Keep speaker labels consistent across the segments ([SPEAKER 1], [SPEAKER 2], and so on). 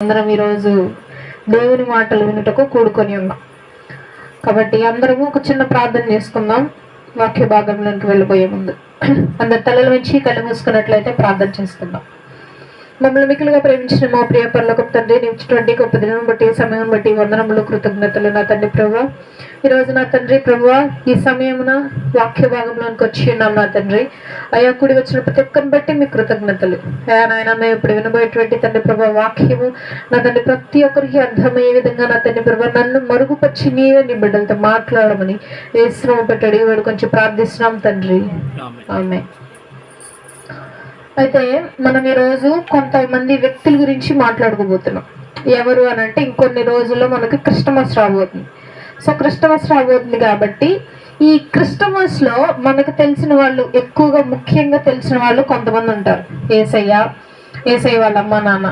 [SPEAKER 1] అందరం ఈరోజు దేవుని మాటలు వినుటకు కూడుకొని ఉన్నాం. కాబట్టి అందరము ఒక చిన్న ప్రార్థన చేసుకుందాం. వాక్య భాగంలోకి వెళ్ళిపోయే ముందు. అందరి తలలు నుంచి కళ్ళు మూసుకున్నట్లయితే ప్రార్థన చేసుకుందాం. మమ్మల్ని మిక్కులుగా ప్రేమించిన మా ప్రియ పర్లకు తండ్రి నిచ్చినటువంటి గొప్ప దినం బట్టి సమయం బట్టి వందనములు కృతజ్ఞతలు నా తండ్రి ప్రభు ఈ రోజు నా తండ్రి ప్రభు ఈ సమయమున వాక్య భాగంలోనికి వచ్చి ఉన్నాం నా తండ్రి. అయ్యా కూడి వచ్చిన ప్రతి ఒక్కరిని బట్టి మీ కృతజ్ఞతలు. అయ్యా నాయన మేము ఇప్పుడు వినబోయేటువంటి తండ్రి ప్రభు వాక్యము నా తండ్రి ప్రతి ఒక్కరికి అర్థమయ్యే విధంగా నా తండ్రి ప్రభు నన్ను మరుగుపరిచి నీవే నీ బిడ్డలతో మాట్లాడమని ఏ శ్రమ పెట్టడి వాడు కొంచెం ప్రార్థిస్తున్నాం తండ్రి. ఆమె అయితే మనం ఈరోజు కొంతమంది వ్యక్తుల గురించి మాట్లాడుకోబోతున్నాం. ఎవరు అని అంటే ఇంకొన్ని రోజుల్లో మనకి క్రిస్టమస్ రాబోతుంది. సో క్రిస్టమస్ రాబోతుంది కాబట్టి ఈ క్రిస్టమస్లో మనకు తెలిసిన వాళ్ళు ఎక్కువగా ముఖ్యంగా తెలిసిన వాళ్ళు కొంతమంది ఉంటారు. ఏసయ్య ఏసయ్య వాళ్ళ అమ్మ నాన్న.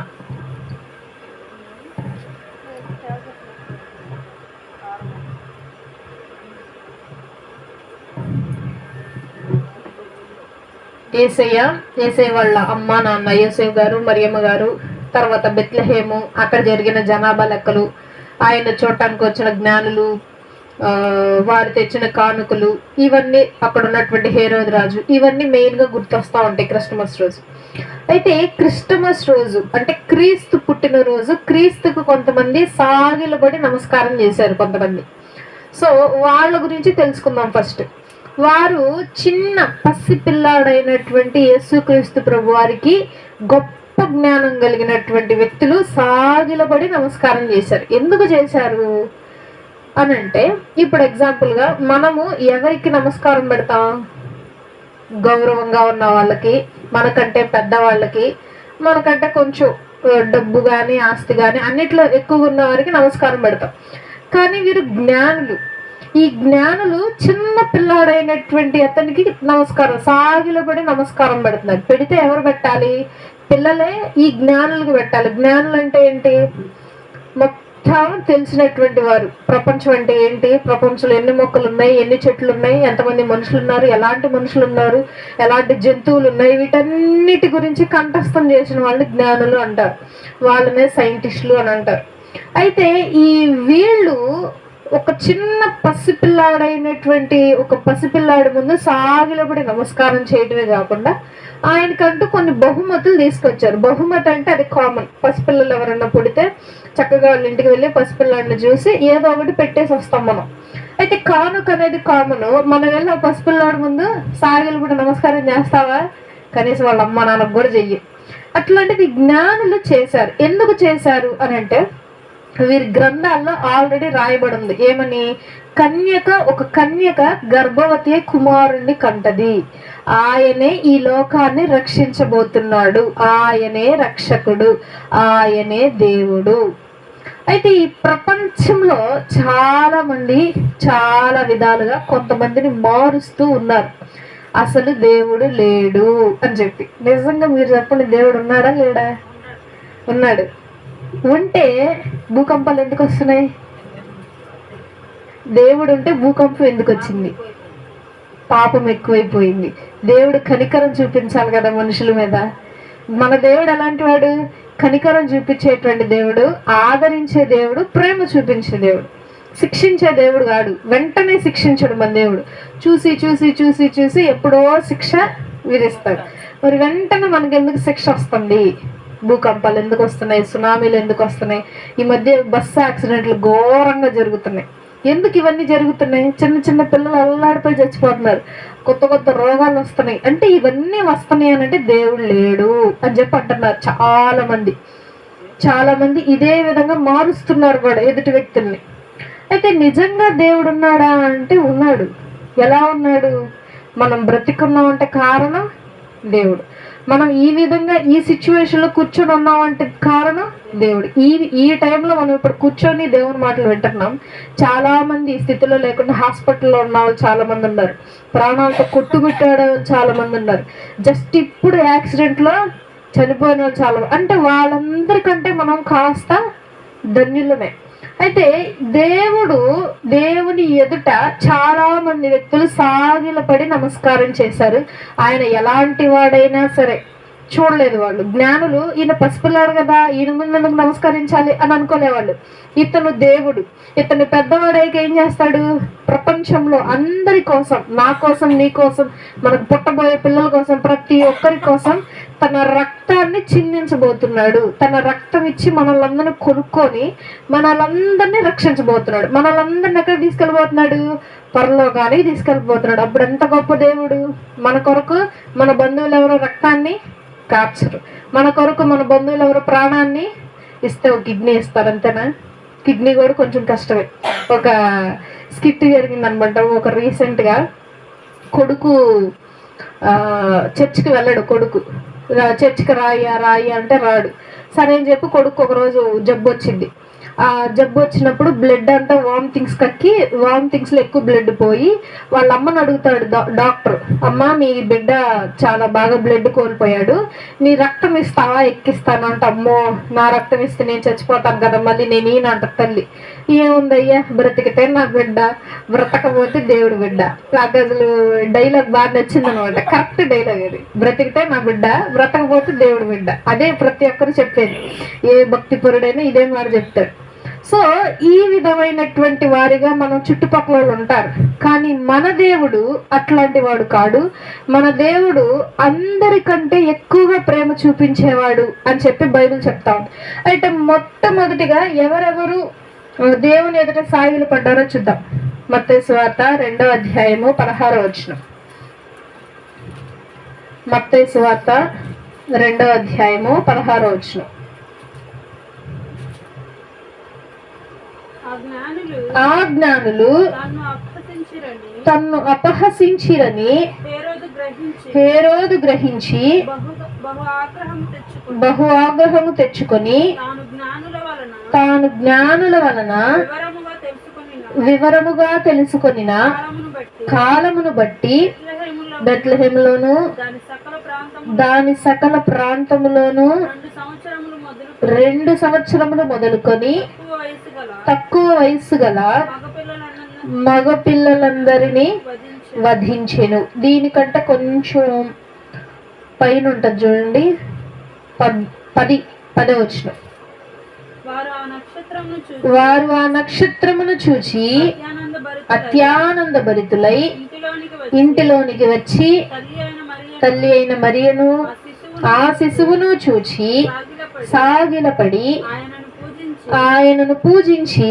[SPEAKER 1] ఏసయ్య ఏసయ్య వాళ్ళ అమ్మ నాన్న యేసయ్య గారు మరియమ్మ గారు తర్వాత బెత్లహేము అక్కడ జరిగిన జనాభా లెక్కలు ఆయన చూడటానికి వచ్చిన జ్ఞానులు వారు తెచ్చిన కానుకలు ఇవన్నీ అక్కడ ఉన్నటువంటి హేరోద్ రాజు ఇవన్నీ మెయిన్గా గుర్తొస్తూ గుర్తొస్తా ఉంటాయి క్రిస్టమస్ రోజు. అయితే క్రిస్టమస్ రోజు అంటే క్రీస్తు పుట్టిన రోజు క్రీస్తుకు కొంతమంది సాగిలబడి నమస్కారం చేశారు కొంతమంది. సో వాళ్ళ గురించి తెలుసుకుందాం ఫస్ట్. వారు చిన్న పసి పిల్లాడైనటువంటి యేసుక్రీస్తు ప్రభు వారికి గొప్ప జ్ఞానం కలిగినటువంటి వ్యక్తులు సాగిలబడి నమస్కారం చేశారు. ఎందుకు చేశారు? అని అంటే ఇప్పుడు ఎగ్జాంపుల్గా మనము ఎవరికి నమస్కారం పెడతాం? గౌరవంగా ఉన్న వాళ్ళకి మనకంటే పెద్ద వాళ్ళకి మనకంటే కొంచెం డబ్బు కానీ ఆస్తి కానీ అన్నిట్లో ఎక్కువ ఉన్న వారికి నమస్కారం పెడతాం. కానీ వీరు జ్ఞానులు. ఈ జ్ఞానులు చిన్న పిల్లాడైనటువంటి అతనికి నమస్కారం సాగిలో పడి నమస్కారం పెడుతున్నారు. పెడితే ఎవరు పెట్టాలి? పిల్లలే ఈ జ్ఞానులకు పెట్టాలి. జ్ఞానులు అంటే ఏంటి? మొత్తం తెలిసినటువంటి వారు. ప్రపంచం అంటే ఏంటి? ప్రపంచంలో ఎన్ని మొక్కలు ఉన్నాయి ఎన్ని చెట్లు ఉన్నాయి ఎంతమంది మనుషులు ఉన్నారు ఎలాంటి మనుషులు ఉన్నారు ఎలాంటి జంతువులు ఉన్నాయి వీటన్నిటి గురించి కంఠస్థం చేసిన వాళ్ళని జ్ఞానులు అంటారు. వాళ్ళనే సైంటిస్టులు అని అంటారు. అయితే ఈ వీళ్ళు ఒక చిన్న పసిపిల్లాడైనటువంటి ఒక పసిపిల్లాడి ముందు సాగిలబడి నమస్కారం చేయడమే కాకుండా ఆయనకంటూ కొన్ని బహుమతులు తీసుకొచ్చారు. బహుమతి అంటే అది కామన్ పసిపిల్లలు ఎవరన్నా పుడితే చక్కగా వాళ్ళ ఇంటికి వెళ్ళి పసిపిల్లాడిని చూసి ఏదో ఒకటి పెట్టేసి వస్తాం మనం. అయితే కానుక అనేది కామన్ మనం వెళ్ళి ఆ పసిపిల్లాడి ముందు సాగిలబడి నమస్కారం చేస్తావా? కనీసం వాళ్ళ అమ్మ నాన్నకు కూడా చెయ్యి. అట్లాంటిది జ్ఞానులు చేశారు. ఎందుకు చేశారు అని అంటే వీరి గ్రంథాల్లో ఆల్రెడీ రాయబడి ఉంది ఏమని? కన్యక ఒక కన్యక గర్భవతి కుమారుణ్ణి కంటది. ఆయనే ఈ లోకాన్ని రక్షించబోతున్నాడు. ఆయనే రక్షకుడు. ఆయనే దేవుడు. అయితే ఈ ప్రపంచంలో చాలా మంది చాలా విధాలుగా కొంతమందిని మారుస్తూ ఉన్నారు. అసలు దేవుడు లేడు అని చెప్పి. నిజంగా మీరు చెప్పండి దేవుడు ఉన్నాడా లేడా? ఉన్నాడు. ఉంటే భూకంపాలు ఎందుకు వస్తున్నాయి? దేవుడు ఉంటే భూకంపం ఎందుకు వచ్చింది? పాపం ఎక్కువైపోయింది. దేవుడు కనికరం చూపించాలి కదా మనుషుల మీద. మన దేవుడు ఎలాంటి వాడు? కనికరం చూపించేటువంటి దేవుడు ఆదరించే దేవుడు ప్రేమ చూపించే దేవుడు. శిక్షించే దేవుడు కాడు. వెంటనే శిక్షించడు మన దేవుడు. చూసి చూసి చూసి చూసి ఎప్పుడో శిక్ష విధిస్తాడు మరి వెంటనే మనకి ఎందుకు శిక్ష వస్తుంది? భూకంపాలు ఎందుకు వస్తున్నాయి? సునామీలు ఎందుకు వస్తున్నాయి? ఈ మధ్య బస్సు యాక్సిడెంట్లు ఘోరంగా జరుగుతున్నాయి. ఎందుకు ఇవన్నీ జరుగుతున్నాయి? చిన్న చిన్న పిల్లలు అల్లాడిపోయి చచ్చిపోతున్నారు. కొత్త కొత్త రోగాలు వస్తున్నాయి. అంటే ఇవన్నీ వస్తున్నాయి అని అంటే దేవుడు లేడు అని చెప్పి అంటున్నారు చాలా మంది చాలా మంది ఇదే విధంగా మారుస్తున్నారు కూడా ఎదుటి వ్యక్తుల్ని. అయితే నిజంగా దేవుడు ఉన్నాడా అంటే ఉన్నాడు. ఎలా ఉన్నాడు? మనం బ్రతికున్నాం అంటే కారణం దేవుడు. మనం ఈ విధంగా ఈ సిచ్యువేషన్లో కూర్చొని ఉన్నాం అంటే కారణం దేవుడు. ఈ ఈ టైంలో మనం ఇప్పుడు కూర్చొని దేవుని మాటలు వింటున్నాం. చాలా మంది స్థితిలో లేకుండా హాస్పిటల్లో ఉన్న వాళ్ళు చాలా మంది ఉన్నారు. ప్రాణాలతో కొట్టుమిట్టాడే చాలామంది చాలా మంది ఉన్నారు. జస్ట్ ఇప్పుడు యాక్సిడెంట్లో చనిపోయిన వాళ్ళు చాలా మంది. అంటే వాళ్ళందరికంటే మనం కాస్త ధన్యులమే. అయితే దేవుడు దేవుని ఎదుట చాలా మంది వ్యక్తులు సాగిలపడి నమస్కారం చేశారు. ఆయన ఎలాంటి వాడైనా సరే. చూడలేదు వాళ్ళు. జ్ఞానులు ఈయన పసిపిల్లాడు కదా ఈయన ముందు ఎందుకు నమస్కరించాలి అని అనుకోలేవాళ్ళు ఇతను దేవుడు. ఇతను పెద్దవాడైక ఏం చేస్తాడు? ప్రపంచంలో అందరి కోసం నా కోసం నీ కోసం మనకు పుట్టబోయే పిల్లల కోసం ప్రతి ఒక్కరి కోసం తన రక్తాన్ని చిందించబోతున్నాడు. తన రక్తం ఇచ్చి మనలందరిని కొనుక్కొని మనలందరినీ రక్షించబోతున్నాడు. మనలందరిని ఎక్కడ తీసుకెళ్ళిపోతున్నాడు పరలోకానికి తీసుకెళ్ళిపోతున్నాడు అప్పుడు ఎంత గొప్ప దేవుడు? మన కొరకు మన బంధువులు ఎవరో? రక్తాన్ని కార్చరు మన కొరకు మన బంధువులు ఎవరు ప్రాణాన్ని ఇస్తే ఒక కిడ్నీ ఇస్తారు అంతేనా? కిడ్నీ కూడా కొంచెం కష్టమే. ఒక స్కిట్ జరిగింది అనమాట ఒక రీసెంట్గా కొడుకు చర్చికి వెళ్ళాడు కొడుకు. చర్చికి రాయ్యా రాయి అంటే రాడు. సరే అని చెప్పి కొడుకు ఒకరోజు జబ్బు వచ్చింది జబ్బు వచ్చినప్పుడు బ్లడ్ అంతా వామిటింగ్స్ కక్కి వామ్లో ఎక్కువ బ్లడ్ పోయి వాళ్ళ అమ్మని అడుగుతాడు డాక్టర్ అమ్మ మీ బిడ్డ చాలా బాగా బ్లడ్ కోల్పోయాడు. నీ రక్తం ఇస్తావా? ఎక్కిస్తాను. అంటే అమ్మో నా రక్తం ఇస్తే నేను చచ్చిపోతాను కదా మళ్ళీ నేను ఈయన అంట తల్లి. ఏముందయ్యా? బ్రతికితే నా బిడ్డ బ్రతకపోతే దేవుడు బిడ్డ. నాకు అసలు డైలాగ్ బాగా నచ్చింది అనమాట కరెక్ట్ డైలాగ్ అది. బ్రతికితే నా బిడ్డ బ్రతకపోతే దేవుడు బిడ్డ. అదే ప్రతి ఒక్కరు చెప్పేది. ఏ భక్తి పురుడైనా ఇదే మాట చెప్తాడు. సో ఈ విధమైనటువంటి వారిగా మనం చుట్టుపక్కల వాళ్ళు ఉంటారు. కానీ మన దేవుడు అట్లాంటి వాడు కాడు. మన దేవుడు అందరికంటే ఎక్కువగా ప్రేమ చూపించేవాడు అని చెప్పి బైబిల్ చెప్తాం అయితే మొట్టమొదటిగా ఎవరెవరు దేవుని ఎదుట సాగిలు పడ్డారో చూద్దాం. మత్తయి సువార్త రెండో అధ్యాయము పదహారో వచనం. మత్తయి సువార్త రెండో అధ్యాయము పదహారో వచనం.
[SPEAKER 2] ఆ జ్ఞానులు
[SPEAKER 1] ఆ జ్ఞానులు
[SPEAKER 2] తన్ను
[SPEAKER 1] అపహసించిరని హేరోదు గ్రహించి
[SPEAKER 2] బహు
[SPEAKER 1] ఆగ్రహము తెచ్చుకొని
[SPEAKER 2] తాను జ్ఞానుల వలన వివరముగా తెలుసుకుని కాలమును బట్టి
[SPEAKER 1] బెత్లహేములోను
[SPEAKER 2] దాని సకల
[SPEAKER 1] ప్రాంతములోను
[SPEAKER 2] రెండు సంవత్సరములు
[SPEAKER 1] మొదలుకొని
[SPEAKER 2] తక్కువ వయసు గల
[SPEAKER 1] తక్కువ వయస్సు గల
[SPEAKER 2] మగపిల్లలను
[SPEAKER 1] మగ పిల్లలందరినీ
[SPEAKER 2] వధించి
[SPEAKER 1] వధించెను. దీనికంటే కొంచెం పైన ఉంటుంది చూడండి. పద్ పది పదే వచ్చిన
[SPEAKER 2] వారు ఆ నక్షత్రమును
[SPEAKER 1] చూచి
[SPEAKER 2] అత్యానంద భరిత
[SPEAKER 1] అత్యానంద భరితులై
[SPEAKER 2] ఇంటిలోనికి వచ్చి తల్లి అయిన
[SPEAKER 1] మరియను
[SPEAKER 2] ఆ శిశువును
[SPEAKER 1] చూచి
[SPEAKER 2] సాగిలపడి ఆయనను పూజించి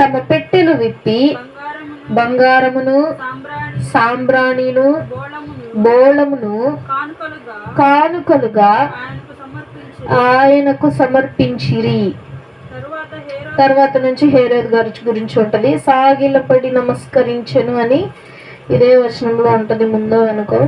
[SPEAKER 2] తమ పెట్టెలు విప్పి బంగారమును
[SPEAKER 1] బంగారమును
[SPEAKER 2] సాంబ్రాణి
[SPEAKER 1] సాంబ్రాణిను
[SPEAKER 2] బోళమును కానుకలుగా ఆయనకు సమర్పించి
[SPEAKER 1] ఆయనకు సమర్పించిరి.
[SPEAKER 2] తరువాత
[SPEAKER 1] నుంచి హేరోద్ గారి గురించి ఉంటది. సాగిలపడి నమస్కరించెను అని ఇదే వచనంలో ఉంటది ముందో అనుకో.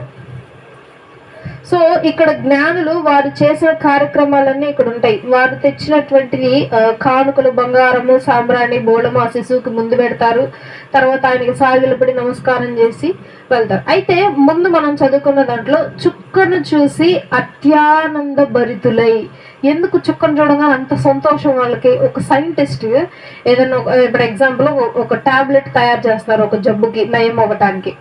[SPEAKER 1] సో ఇక్కడ జ్ఞానులు వారు చేసిన కార్యక్రమాలన్నీ ఇక్కడ ఉంటాయి. వారు తెచ్చినటువంటివి కానుకలు బంగారము సాంబ్రాణి బోళము ఆ శిశువుకి ముందు పెడతారు. తర్వాత ఆయనకి సాగిలపడి నమస్కారం చేసి వెళ్తారు. అయితే ముందు మనం చదువుకున్న దాంట్లో చుక్కను చూసి అత్యానంద భరితులై. ఎందుకు చుక్కను చూడగా అంత సంతోషం వాళ్ళకి? ఒక సైంటిస్ట్ ఏదైనా ఒక- ఇప్పుడు ఎగ్జాంపుల్ ఒక టాబ్లెట్ తయారు చేస్తారు ఒక జబ్బుకి నయం అవ్వటానికి.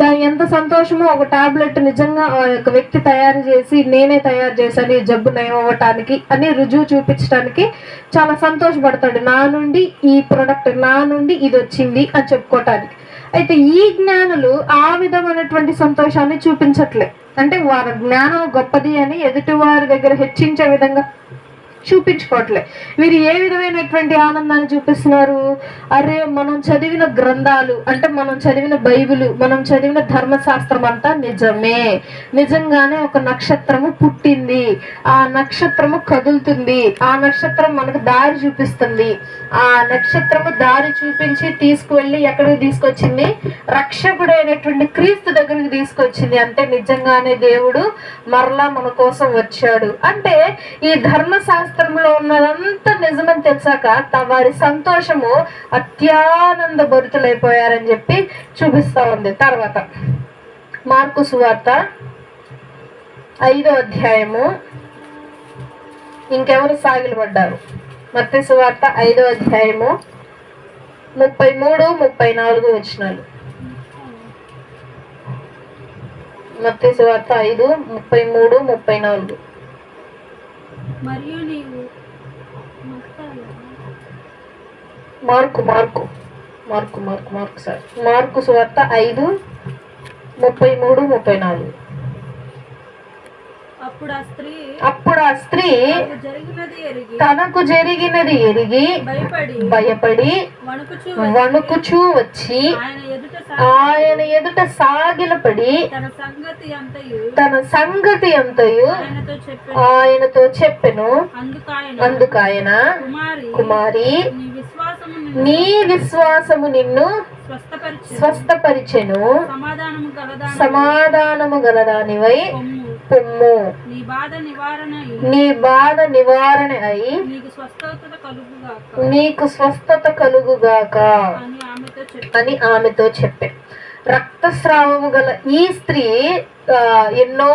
[SPEAKER 1] దాని ఎంత సంతోషమో ఒక టాబ్లెట్ నిజంగా ఆ యొక్క వ్యక్తి తయారు చేసి నేనే తయారు చేశాను ఈ జబ్బు నయం అవ్వటానికి అని రుజువు చూపించడానికి చాలా సంతోషపడతాడు. నా నుండి ఈ ప్రొడక్ట్ నా నుండి ఇది వచ్చింది అని చెప్పుకోవటానికి అయితే ఈ జ్ఞానులు ఆ విధమైనటువంటి సంతోషాన్ని చూపించట్లే. అంటే వారి జ్ఞానం గొప్పది అని ఎదుటివారి దగ్గర హెచ్చించే విధంగా చూపించుకోవట్లే. వీరు ఏ విధమైనటువంటి ఆనందాన్ని చూపిస్తున్నారు? అరే మనం చదివిన గ్రంథాలు అంటే మనం చదివిన బైబిల్ మనం చదివిన ధర్మశాస్త్రం అంతా నిజమే. నిజంగానే ఒక నక్షత్రము పుట్టింది. ఆ నక్షత్రము కదులుతుంది. ఆ నక్షత్రం మనకు దారి చూపిస్తుంది. ఆ నక్షత్రము దారి చూపించి తీసుకువెళ్ళి ఎక్కడికి తీసుకొచ్చింది? రక్షకుడైనటువంటి క్రీస్తు దగ్గరికి తీసుకొచ్చింది. అంటే నిజంగానే దేవుడు మరలా మన కోసం వచ్చాడు. అంటే ఈ శాస్త్రంలో ఉన్నదంతా నిజమని తెలిసాక వారి సంతోషము అత్యానంద భరితులైపోయారని చెప్పి చూపిస్తా ఉంది. తర్వాత మార్కు సువార్త ఐదో అధ్యాయము ఇంకెవరు సాగిలపడ్డారు? మత్తి సువార్త ఐదో అధ్యాయము ముప్పై మూడు ముప్పై నాలుగు వచ్చినాలు మత్తి సువార్త ఐదు ముప్పై మూడు ముప్పై నాలుగు.
[SPEAKER 2] మరియు నీవు
[SPEAKER 1] Mark Mark Mark Mark Mark sir. Mark సువార్త ఐదు ముప్పై మూడు ముప్పై నాలుగు.
[SPEAKER 2] అప్పుడు ఆ స్త్రీ తనకు జరిగినది ఎరిగి భయపడి వణుకుచూ
[SPEAKER 1] వచ్చి
[SPEAKER 2] ఆయన ఎదుట
[SPEAKER 1] సాగిలపడి
[SPEAKER 2] తన సంగతి అంతయు ఆయనతో చెప్పి
[SPEAKER 1] ఆయనతో చెప్పెను.
[SPEAKER 2] అందుకాయన కుమారి నీ విశ్వాసము నిన్ను
[SPEAKER 1] స్వస్థపరిచెను.
[SPEAKER 2] సమాధానము
[SPEAKER 1] గలదానివై
[SPEAKER 2] పొమ్ము నీ బాధ నివారణ అయి
[SPEAKER 1] నీ బాధ నివారణ అయి
[SPEAKER 2] నీకు స్వస్థత కలుగుగాక.
[SPEAKER 1] నీకు స్వస్థత కలుగుగాక
[SPEAKER 2] అని ఆమెతో చెప్పి.
[SPEAKER 1] చెప్పాను రక్తస్రావము గల ఈ స్త్రీ ఎన్నో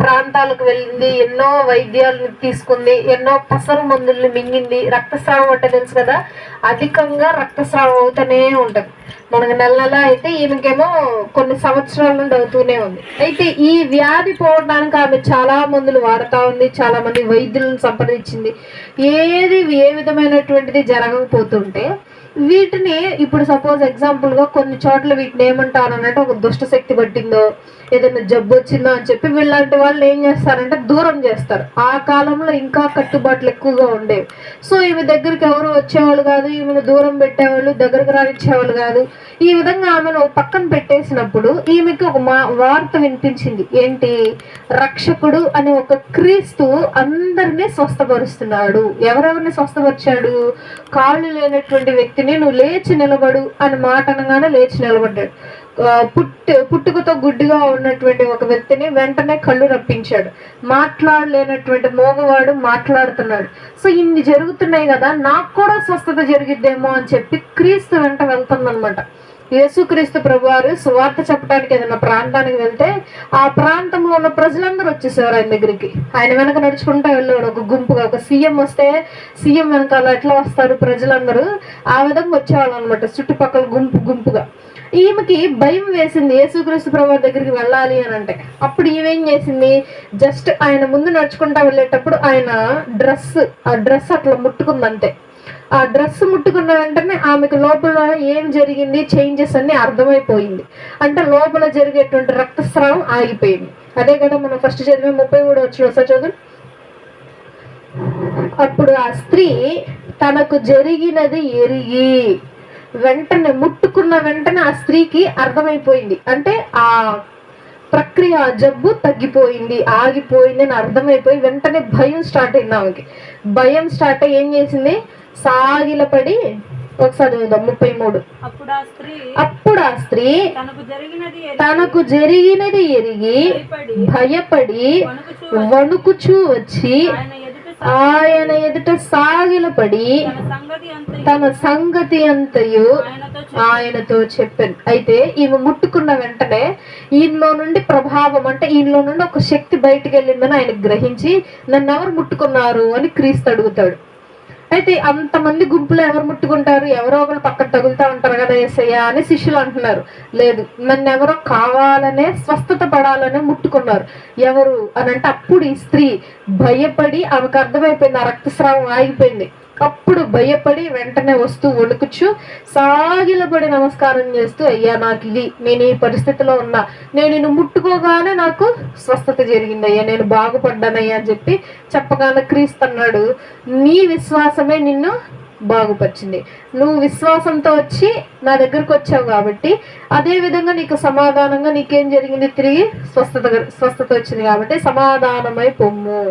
[SPEAKER 1] ప్రాంతాలకు వెళ్ళింది ఎన్నో వైద్యాలను తీసుకుంది ఎన్నో పసరు మందుల్ని మింగింది. రక్తస్రావం అంటే తెలుసు కదా అధికంగా రక్తస్రావం అవుతూనే ఉంటుంది. మనకు నెల నెల అయితే ఈమెకేమో కొన్ని సంవత్సరాల నుండి అవుతూనే ఉంది. అయితే ఈ వ్యాధి పోవడానికి ఆమె చాలా మందులు వాడుతూ ఉంది చాలా మంది వైద్యులను సంప్రదించింది. ఏది ఏ విధమైనటువంటిది జరగకపోతుంటే వీటిని ఇప్పుడు సపోజ్ ఎగ్జాంపుల్గా కొన్ని చోట్ల వీటిని ఏమంటారు అనంటే ఒక దుష్టశక్తి పట్టిందో ఏదైనా జబ్బు వచ్చిందో అని చెప్పి వీళ్ళంటి వాళ్ళు ఏం చేస్తారంటే దూరం చేస్తారు. ఆ కాలంలో ఇంకా కట్టుబాట్లు ఎక్కువగా ఉండేవి. సో ఈమె దగ్గరికి ఎవరు వచ్చేవాళ్ళు కాదు ఈమెను దూరం పెట్టేవాళ్ళు దగ్గరకు రానిచ్చేవాళ్ళు కాదు. ఈ విధంగా ఆమెను పక్కన పెట్టేసినప్పుడు ఈమెకి ఒక మా వార్త వినిపించింది. ఏంటి? రక్షకుడు అనే ఒక క్రీస్తు అందరినీ స్వస్థపరుస్తున్నాడు. ఎవరెవరిని స్వస్థపరిచాడు? కాళ్ళు లేనటువంటి వ్యక్తిని నువ్వు లేచి నిలబడు అని మాట అనగానే లేచి నిలబడ్డాడు. పుట్టు పుట్టుకతో గుడ్డుగా ఉన్నటువంటి ఒక వ్యక్తిని వెంటనే కళ్ళు రప్పించాడు మాట్లాడలేనటువంటి మోగవాడు మాట్లాడుతున్నాడు. సో ఇన్ని జరుగుతున్నాయి కదా నాకు కూడా స్వస్థత జరిగిద్దేమో అని చెప్పి క్రీస్తు వెంట వెళ్తుందనమాట యేసుక్రీస్తు ప్రభువారు సువార్త చెప్పడానికి ఏదైనా ప్రాంతానికి వెళ్తే ఆ ప్రాంతంలో ఉన్న ప్రజలందరూ వచ్చేసారు ఆయన దగ్గరికి. ఆయన వెనక నడుచుకుంటూ వెళ్ళాడు ఒక గుంపుగా ఒక సీఎం వస్తే సీఎం వెనకాల ఎట్లా వస్తారు ప్రజలందరూ? ఆ విధంగా వచ్చేవాళ్ళు అనమాట చుట్టుపక్కల గుంపు గుంపుగా. ఈమెకి భయం వేసింది యేసుక్రీస్తు ప్రభు దగ్గరికి వెళ్ళాలి అని అంటే. అప్పుడు ఈమెం చేసింది? జస్ట్ ఆయన ముందు నడుచుకుంటా వెళ్ళేటప్పుడు ఆయన డ్రెస్ ఆ డ్రెస్ అట్లా ముట్టుకుందంతే. ఆ డ్రెస్ ముట్టుకున్న వెంటనే ఆమెకు లోపల ఏం జరిగింది? చేంజెస్ అన్ని అర్థమైపోయింది. అంటే లోపల జరిగేటువంటి రక్తస్రావం ఆగిపోయింది. అదే కదా మనం ఫస్ట్ చదివే ముప్పై మూడు వచ్చిన ఒకసారి చదువు. అప్పుడు ఆ స్త్రీ తనకు జరిగినది ఎరిగి వెంటనే ముట్టుకున్న వెంటనే ఆ స్త్రీకి అర్థమైపోయింది. అంటే ఆ ప్రక్రియ జబ్బు తగ్గిపోయింది ఆగిపోయింది అని అర్థమైపోయి వెంటనే భయం స్టార్ట్ అయింది ఆమెకి. భయం స్టార్ట్ అయ్యి ఏం చేసింది? సాగిలపడి ఒకసారి ముప్పై మూడు.
[SPEAKER 2] అప్పుడు ఆ స్త్రీ
[SPEAKER 1] అప్పుడు ఆ స్త్రీ
[SPEAKER 2] తనకు జరిగినది ఎరిగి భయపడి వణుకుచూ
[SPEAKER 1] వచ్చి
[SPEAKER 2] ఆయన ఎదుట
[SPEAKER 1] సాగిన పడి సాగిలపడి
[SPEAKER 2] తన సంగతి
[SPEAKER 1] అంతయు
[SPEAKER 2] ఆయనతో
[SPEAKER 1] చెప్పాను. అయితే ఈమె ముట్టుకున్న వెంటనే ఈయనలో నుండి ప్రభావం అంటే ఈయనలో నుండి ఒక శక్తి బయటకు వెళ్ళిందని ఆయన గ్రహించి నన్ను ఎవరు ముట్టుకున్నారు అని క్రీస్తు అడుగుతాడు. అయితే అంతమంది గుంపులో ఎవరు ముట్టుకుంటారు? ఎవరో ఒకరు పక్కన తగులుతా ఉంటారు కదా ఏసయ్య అని శిష్యులు అంటున్నారు. లేదు నన్ను ఎవరో కావాలనే స్వస్థత పడాలనే ముట్టుకున్నారు. ఎవరు? అని అంటే అప్పుడు ఈ స్త్రీ భయపడి ఆమెకు అర్థమైపోయింది ఆ రక్తస్రావం ఆగిపోయింది. అప్పుడు భయపడి వెంటనే వస్తూ వణుకుచు సాగిలపడి నమస్కారం చేస్తూ అయ్యా నాకు ఇది నేను ఈ పరిస్థితిలో ఉన్నా. నేను నిన్ను ముట్టుకోగానే నాకు స్వస్థత జరిగింది అయ్యా నేను బాగుపడ్డానయ్యా అని చెప్పి చెప్పగానే క్రీస్తు అన్నాడు నీ విశ్వాసమే నిన్ను బాగుపరిచింది. నువ్వు విశ్వాసంతో వచ్చి నా దగ్గరకు వచ్చావు కాబట్టి అదే విధంగా నీకు సమాధానంగా నీకేం జరిగింది? తిరిగి స్వస్థత స్వస్థత వచ్చింది కాబట్టి సమాధానమై పొమ్ము.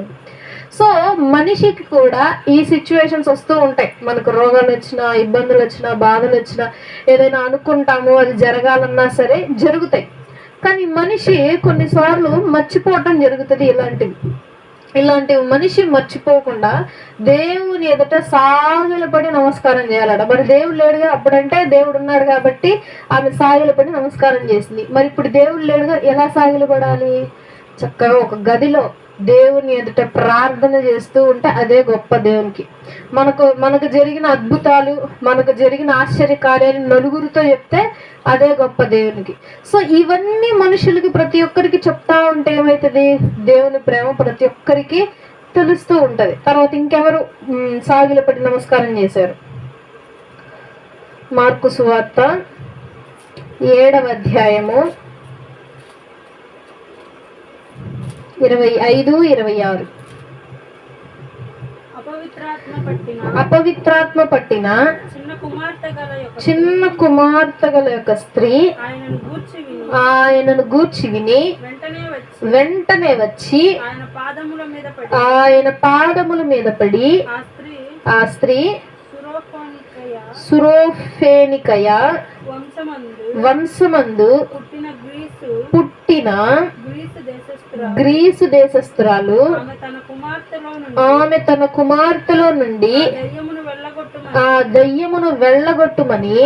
[SPEAKER 1] సో మనిషికి కూడా ఈ సిచ్యువేషన్స్ వస్తూ ఉంటాయి. మనకు రోగాలు వచ్చినా ఇబ్బందులు వచ్చినా బాధలు వచ్చినా ఏదైనా అనుకుంటాము అది జరగాలన్నా సరే జరుగుతాయి. కానీ మనిషి కొన్నిసార్లు మర్చిపోవటం జరుగుతుంది ఇలాంటివి. ఇలాంటివి మనిషి మర్చిపోకుండా దేవుని ఎదుట సాగిలపడి నమస్కారం చేయాలట. మరి దేవుడు లేడుగా అప్పుడంటే దేవుడు ఉన్నాడు కాబట్టి ఆమె సాగిలపడి నమస్కారం చేసింది. మరి ఇప్పుడు దేవుడు లేడుగా ఎలా సాగిలపడాలి? చక్కగా ఒక గదిలో దేవుని ఎదుట ప్రార్థన చేస్తూ ఉంటే అదే గొప్ప దేవునికి. మనకు మనకు జరిగిన అద్భుతాలు మనకు జరిగిన ఆశ్చర్య కార్యాలు నలుగురితో చెప్తే అదే గొప్ప దేవునికి. సో ఇవన్నీ మనుషులకి ప్రతి ఒక్కరికి చెప్తా ఉంటే ఏమవుతుంది దేవుని ప్రేమ ప్రతి ఒక్కరికి తెలుస్తూ ఉంటుంది. తర్వాత ఇంకెవరు సాగిల పట్టి నమస్కారం చేశారు? మార్కు సువార్త ఏడవ అధ్యాయము. ఇరవై ఐదు ఇరవై ఆరు.
[SPEAKER 2] అపవిత్రాత్మ పట్టిన చిన్న కుమార్తె గల యొక్క
[SPEAKER 1] స్త్రీ
[SPEAKER 2] ఆయనను గూర్చి విని. వెంటనే వచ్చి
[SPEAKER 1] వెంటనే వచ్చి
[SPEAKER 2] ఆయన పాదముల మీద పడి ఆ స్త్రీ సురోఫోనికయ వంశమందు పుట్టిన గ్రీసు
[SPEAKER 1] దేశస్థురాలు.
[SPEAKER 2] ఆమె తన కుమార్తెలో నుండి
[SPEAKER 1] ఆ దయ్యమును వెళ్ళగొట్టుమని